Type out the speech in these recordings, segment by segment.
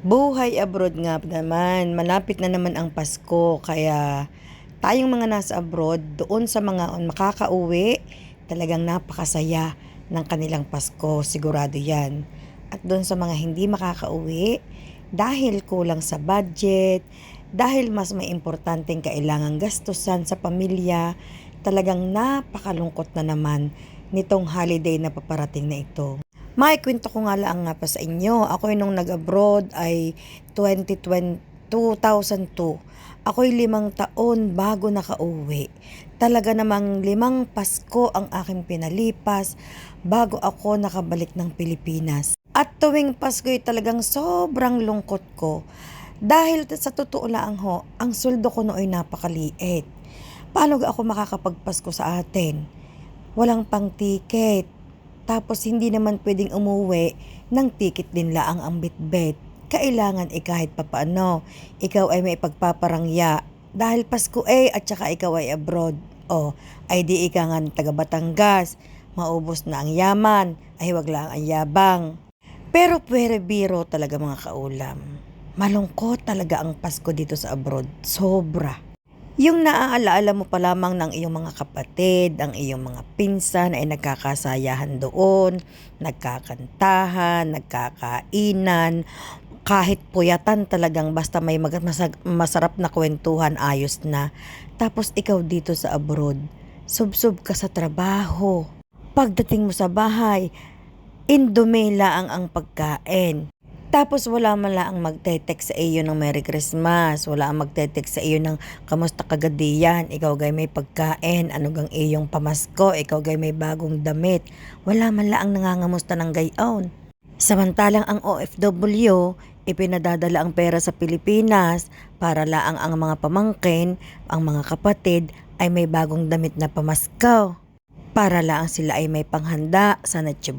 Buhay abroad nga naman, malapit na naman ang Pasko kaya tayong mga nasa abroad doon sa mga makakauwi talagang napakasaya ng kanilang Pasko, sigurado yan. At doon sa mga hindi makakauwi dahil kulang sa budget, dahil mas may importanteng kailangang gastusan sa pamilya, talagang napakalungkot na naman nitong holiday na paparating na ito. May kwento ko nga lang nga pa sa inyo. Ako nung nag-abroad ay 2020, 2002. Ako'y limang taon bago nakauwi. Talaga namang limang Pasko ang aking pinalipas bago ako nakabalik ng Pilipinas. At tuwing Pasko'y talagang sobrang lungkot ko. Dahil sa totoo lang ho, ang sweldo ko nooy napakaliit. Paano ako makakapagpasko sa atin? Walang pang ticket, tapos hindi naman pwedeng umuwi ng ticket din laang ang bitbit. Kailangan eh kahit papaano, ikaw ay may pagpaparangya. Dahil Pasko eh at saka ikaw ay abroad. O, ay di ika nga taga Batangas. Maubos na ang yaman, ay wag lang ang yabang. Pero pwere biro talaga mga kaulam. Malungkot talaga ang Pasko dito sa abroad. Sobra. Yung naaalaala mo pa lamang ng iyong mga kapatid, ang iyong mga pinsan ay nagkakasayahan doon, nagkakantahan, nagkakainan, kahit puyatan talagang basta may mag- masarap na kwentuhan, ayos na. Tapos ikaw dito sa abroad, subsob ka sa trabaho. Pagdating mo sa bahay, indomela ang ang pagkain. Tapos wala man lang magte-text sa iyo ng Merry Christmas. Wala ang magte-text sa iyo ng kamusta kagadiyan. Ikaw gay may pagkain. Ano gang iyong pamasko. Ikaw gay may bagong damit. Wala man ang nangangamusta ng gayon. Samantalang ang OFW, ipinadadala ang pera sa Pilipinas para laang ang mga pamangkin, ang mga kapatid ay may bagong damit na pamaskaw para lang sila ay may panghanda sa Noche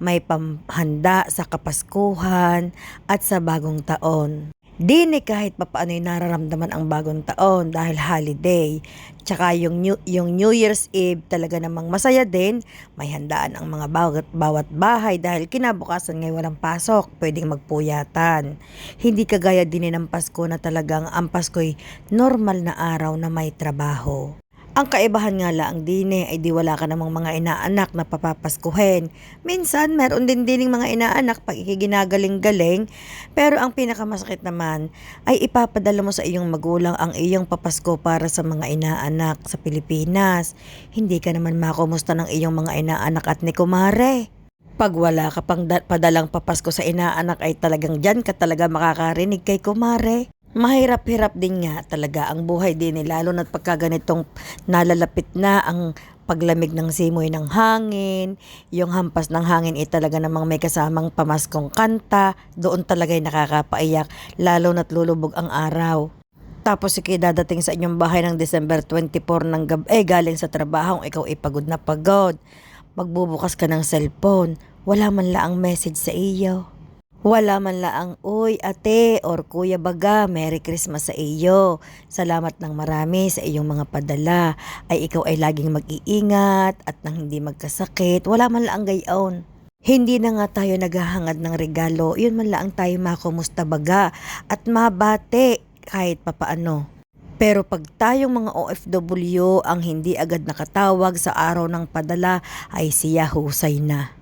may panghanda sa Kapaskuhan at sa Bagong Taon. Di ni kahit papaano yung nararamdaman ang bagong taon dahil holiday. Tsaka yung New, yung New Year's Eve talaga namang masaya din. May handaan ang mga bawat, bawat bahay dahil kinabukasan ngayon walang pasok. Pwedeng magpuyatan. Hindi kagaya din ng Pasko na talagang ang Pasko'y normal na araw na may trabaho. Ang kaibahan nga lang dine ay di wala ka namang mga inaanak na papapaskuhin. Minsan, meron din dining mga inaanak pag ikiginagaling-galing. Pero ang pinakamasakit naman ay ipapadala mo sa iyong magulang ang iyong papasko para sa mga inaanak sa Pilipinas. Hindi ka naman makumusta ng iyong mga inaanak at ni kumare. Pag wala ka pang da- padalang papasko sa inaanak ay talagang dyan ka talaga makakarinig kay kumare. Mahirap-hirap din nga talaga ang buhay din eh, lalo na't pagka ganitong nalalapit na ang paglamig ng simoy ng hangin, yung hampas ng hangin ay talaga namang may kasamang pamaskong kanta, doon talaga ay nakakapaiyak, lalo na't lulubog ang araw. Tapos ikay dadating sa inyong bahay ng December 24 ng gabi, eh galing sa trabaho, ikaw ay pagod na pagod. Magbubukas ka ng cellphone, wala man laang message sa iyo. Wala man laang, uy, ate, or kuya baga, Merry Christmas sa iyo. Salamat ng marami sa iyong mga padala. Ay ikaw ay laging mag-iingat at nang hindi magkasakit. Wala man laang gayon. Hindi na nga tayo naghahangad ng regalo, yun man laang tayo makumusta baga at mabate kahit papaano. Pero pag tayong mga OFW ang hindi agad nakatawag sa araw ng padala ay siya husay na.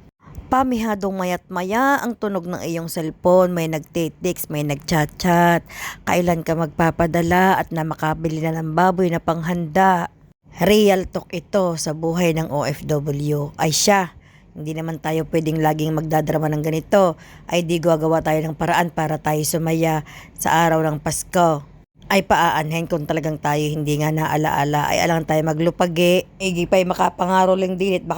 Pamihadong mayat maya ang tunog ng iyong cellphone, may nagtitext, may nagchat-chat, kailan ka magpapadala at na makabili na ng baboy na panghanda. Real talk ito sa buhay ng OFW. Ay siya, hindi naman tayo pwedeng laging magdadrama ng ganito. Ay di gagawa tayo ng paraan para tayo sumaya sa araw ng Pasko. Ay paaanhin kung talagang tayo hindi nga naalaala ay alang tayo maglupagi. Igi pa'y makapangaro lang din at baka